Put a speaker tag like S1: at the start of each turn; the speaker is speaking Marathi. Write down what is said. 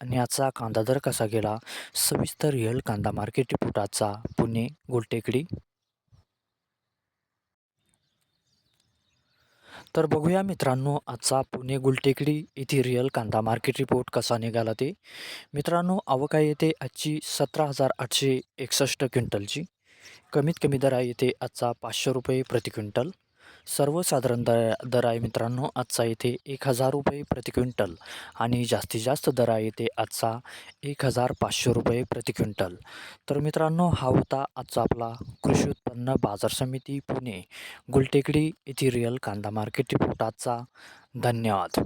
S1: आणि याचा कांदा दर कसा गेला सविस्तर रिअल कांदा मार्केट रिपोर्ट आजचा पुणे गुलटेकडी. तर बघूया मित्रांनो आजचा पुणे गुलटेकडी येथे रिअल कांदा मार्केट रिपोर्ट कसा निघाला ते. मित्रांनो आवक आहे येते आजची सतरा हजार आठशे एकसष्ट क्विंटलची. कमीत कमी दर आहे येते आजचा पाचशे रुपये प्रति क्विंटल. सर्वसाधारण दर दर आहे मित्रांनो आजचा येथे एक हजार रुपये प्रति क्विंटल. आणि जास्तीत जास्त दर आहे येथे आजचा एक हजार पाचशे रुपये प्रति क्विंटल. तर मित्रांनो हा होता आजचा आपला कृषी उत्पन्न बाजार समिती पुणे गुलटेकडी येथे रिअल कांदा मार्केट रिपोर्ट आजचा. धन्यवाद.